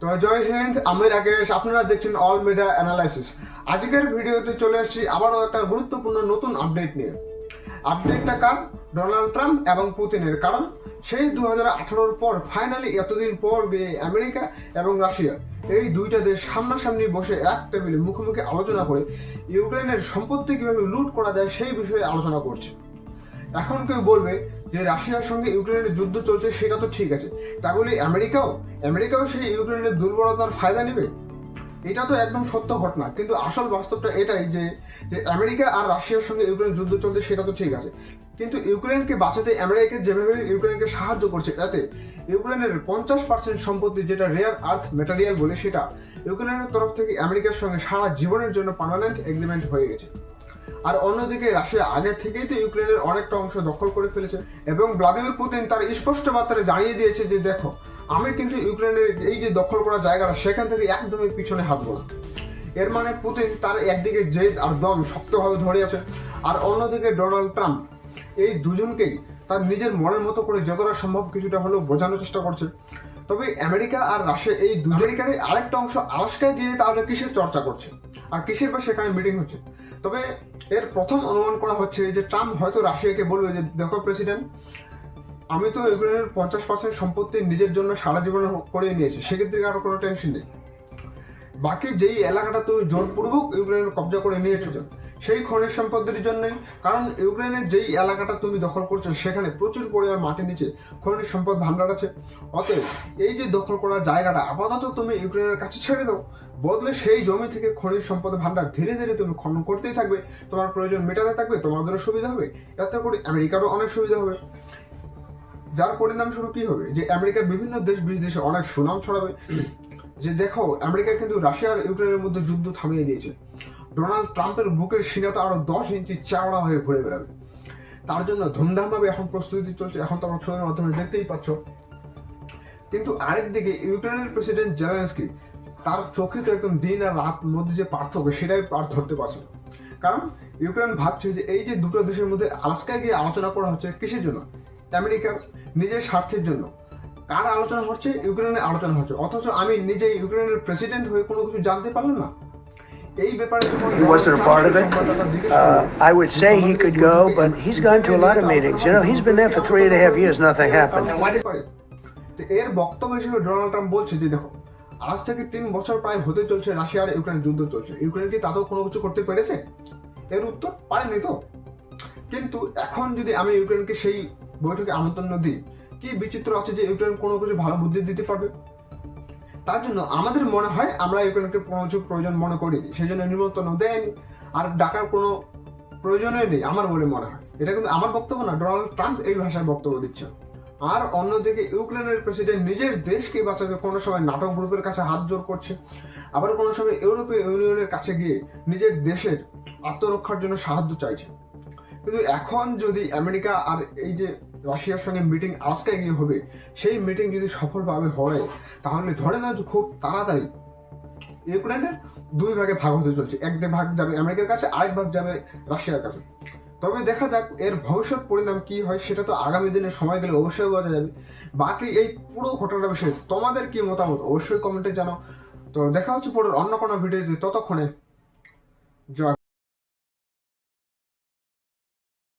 তো জয় হিন্দ, আমি রাকেশ, আপনারা দেখছেন অল মিডিয়া অ্যানালাইসিস আজকের ভিডিওতে চলে আসছি আবারও একটা গুরুত্বপূর্ণ নতুন আপডেট নিয়ে। আপডেটটা কার? ডোনাল্ড ট্রাম্প এবং পুতিনের, কারণ সেই দু হাজার পর ফাইনালি এতদিন পর গিয়ে আমেরিকা এবং রাশিয়া এই দুইটা দেশ সামনাসামনি বসে এক টেবিলে মুখোমুখি আলোচনা করে ইউক্রেনের সম্পত্তি কীভাবে লুট করা যায় সেই বিষয়ে আলোচনা করছে। এখন কেউ বলবে যে রাশিয়ার সঙ্গে ইউক্রেনের যুদ্ধ চলছে, সেটা তো ঠিক আছে। তাহলে আমেরিকাও? আমেরিকাও সেই ইউক্রেনের দুর্বলতার ফায়দা নেবে? এটা তো একদম সত্য ঘটনা, কিন্তু আসল বাস্তবটা এটাই যে যে আমেরিকা আর রাশিয়ার সঙ্গে ইউক্রেন যুদ্ধ চলছে, সেটা তো ঠিক আছে। কিন্তু ইউক্রেনকে বাঁচাতে আমেরিকা যেভাবে ইউক্রেনকে সাহায্য করছে এতে ইউক্রেনের পঞ্চাশ পার্সেন্ট সম্পত্তি যেটা রেয়ার আর্থ মেটারিয়াল বলে, সেটা ইউক্রেনের তরফ থেকে আমেরিকার সঙ্গে সারা জীবনের জন্য পার্মানেন্ট এগ্রিমেন্ট হয়ে গেছে। আর অন্যদিকে রাশিয়া আগে থেকেই তো ইউক্রেনের অনেকটা অংশ দখল করে ফেলেছে এবং ভ্লাদিমির পুতিন তার স্পষ্ট মাত্রায় জানিয়ে দিয়েছে যে, দেখো, আমি কিন্তু ইউক্রেনের এই যে দখল করা জায়গাটা, সেখান থেকে একদমই পিছনে হাঁটবো না। এর মানে পুতিন তার একদিকে জেদ আর দম শক্তভাবে ধরে আছে। আর অন্যদিকে ডোনাল্ড ট্রাম্প এই দুজনকেই তার নিজের মনের মতো করে যতটা সম্ভব কিছুটা হলেও বোঝানোর চেষ্টা করছে। তবে আমেরিকা আর রাশিয়া এই দুজনকারই আরেকটা অংশ আলাস্কায় গিয়ে তাহলে কিসের চর্চা করছে? আর কিসের বা সেখানে মিটিং হচ্ছে? তবে এর প্রথম অনুমান করা হচ্ছে যে ট্রাম্প হয়তো রাশিয়াকে বলবে যে, দেখো প্রেসিডেন্ট, আমি তো ইউক্রেনের পঞ্চাশ পার্সেন্ট সম্পত্তি নিজের জন্য সারা জীবনে করে নিয়েছি, সেক্ষেত্রে আরও কোনো টেনশন নেই? বাকি যেই এলাকাটা তুমি জোরপূর্বক ইউক্রেনের কবজা করে নিয়েছো সেই খনিজ সম্পদের জন্য। কারণ ইউক্রেনের যেই এলাকাটা তুমি দখল করছ, সেখানে প্রচুর পরিমাণ মাটির নিচে খনিজ সম্পদ ভান্ডার আছে। অতএব এই যে দখল করা জায়গাটা, আপাতত তুমি ইউক্রেনের কাছে ছেড়ে দাও। বদলে সেই জমি থেকে খনিজ সম্পদ ভান্ডার ধীরে ধীরে তুমি খনন করতেই থাকবে। তোমার প্রয়োজন মেটাতে থাকবে, তোমাদেরও সুবিধা হবে। এতে করে আমেরিকারও অনেক সুবিধা হবে। যার পরিণামস্বরূপ কি হবে? যে আমেরিকার বিভিন্ন দেশ বিদেশে অনেক সুনাম ছড়াবে। যে দেখো, আমেরিকা কিন্তু রাশিয়া আর ইউক্রেনের মধ্যে যুদ্ধ থামিয়ে দিয়েছে। ডোনাল্ড ট্রাম্পের বুকের সিনাটা আরও দশ ইঞ্চি চাওড়া হয়ে ঘুরে বেড়াবে। তার জন্য ধুমধামভাবে এখন প্রস্তুতি চলছে। এখন তো আমরা ছবির মাধ্যমে দেখতেই পাচ্ছ। কিন্তু আরেকদিকে ইউক্রেনের প্রেসিডেন্ট জেলেন্সকি তার চোখে তো একদম দিন আর রাত মধ্যে যে পার্থক্য, সেটাই আর ধরতে পারছে কারণ ইউক্রেন ভাবছে যে এই যে দুটো দেশের মধ্যে আলাস্কায় গিয়ে আলোচনা করা হচ্ছে কিসের জন্য? আমেরিকার নিজের স্বার্থের জন্য। কার আলোচনা হচ্ছে? ইউক্রেনের আলোচনা হচ্ছে। অথচ আমি নিজে ইউক্রেনের প্রেসিডেন্ট হয়ে কোনো কিছু জানতে পারলাম না। He wasn't a part of it. Uh, I would say he could go, but he's gone to a lot of meetings. You know, he's been there for three and a half years, nothing happened. এর বক্তব্য হিসেবে Donald Trump বলছে যে দেখো আজ থেকে তিন বছর প্রায় হতে চলছে রাশিয়া আর ইউক্রেন যুদ্ধ চলছে ইউক্রেন কি তাতেও কোনো কিছু করতে পেরেছে এর উত্তর পারেনি তো কিন্তু এখন যদি আমি ইউক্রেনকে সেই বৈঠকে আমন্ত্রণ দিই কি বিচিত্র আছে যে ইউক্রেন কোনো কিছু ভালো বুদ্ধি দিতে পারবে তার জন্য আমাদের মনে হয় আমরা ইউক্রেনকে কিছু প্রয়োজন মনে করি সেই জন্য নিমন্ত্রণ দেয়নি আর ডাকার কোনো প্রয়োজনই নেই, আমার বলে মনে হয়। এটা কিন্তু আমার বক্তব্য না, ডোনাল্ড ট্রাম্প এই ভাষায় বক্তব্য দিচ্ছে আর অন্যদিকে ইউক্রেনের প্রেসিডেন্ট নিজের দেশকে বাঁচাতে কোনো সময় নাটক গ্রুপের কাছে হাত জোর করছে। আবার কোনো সময় ইউরোপীয় ইউনিয়নের কাছে গিয়ে নিজের দেশের আত্মরক্ষার জন্য সাহায্য চাইছে। কিন্তু এখন যদি আমেরিকা আর এই যে রাশিয়ার সঙ্গে মিটিং আজকে গিয়ে হবে, সেই মিটিং যদি সফলভাবে হয়, তাহলে ধরে নাও যে খুব তাড়াতাড়ি ইউক্রেনের দুই ভাগে ভাগ হতে চলছে। এক ভাগ যাবে আমেরিকার কাছে, আরেক ভাগ যাবে রাশিয়ার কাছে। তবে দেখা যাক এর ভবিষ্যৎ পরিণাম কি হয়, সেটা তো আগামী দিনে সময় গেলে অবশ্যই বোঝা যাবে। বাকি এই পুরো ঘটনাটা বিষয়ে তোমাদের কি মতামত, অবশ্যই কমেন্টে জানাও। তো দেখা হচ্ছে পরের অন্য কোনো ভিডিওতে, ততক্ষণে জয়।